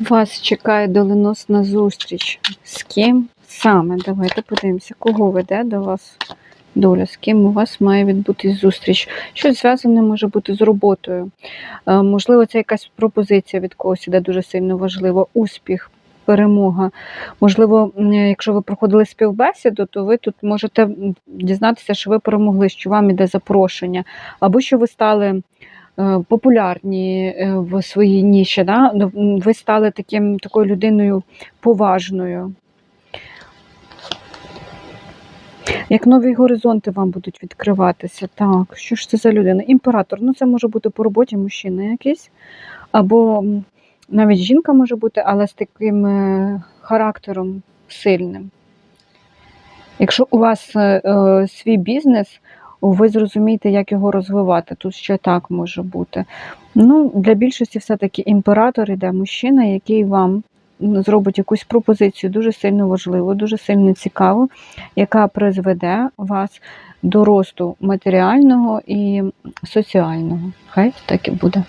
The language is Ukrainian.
Вас чекає доленосна зустріч. З ким саме? Давайте подивимося, кого веде до вас доля, з ким у вас має відбутись зустріч. Щось зв'язане може бути з роботою. Е, Можливо, це якась пропозиція від когось іде дуже сильно важливо. Успіх, перемога. Можливо, якщо ви проходили співбесіду, то ви тут можете дізнатися, що ви перемогли, що вам іде запрошення, або що ви стали популярні е, в своїй ніші. Да? Ну, Ви стали таким, такою людиною поважною. Як нові горизонти вам будуть відкриватися. Так, що ж це за людина? Імператор. Ну, це може бути по роботі мужчина якийсь, або навіть жінка може бути, але з таким е, характером сильним. Якщо у вас е, е, свій бізнес, ви зрозумієте, як його розвивати. Тут ще так може бути. Ну, для більшості все-таки імператор іде мужчина, який вам зробить якусь пропозицію дуже сильно важливу, дуже сильно цікаву, яка призведе вас до росту матеріального і соціального. Хай так і буде.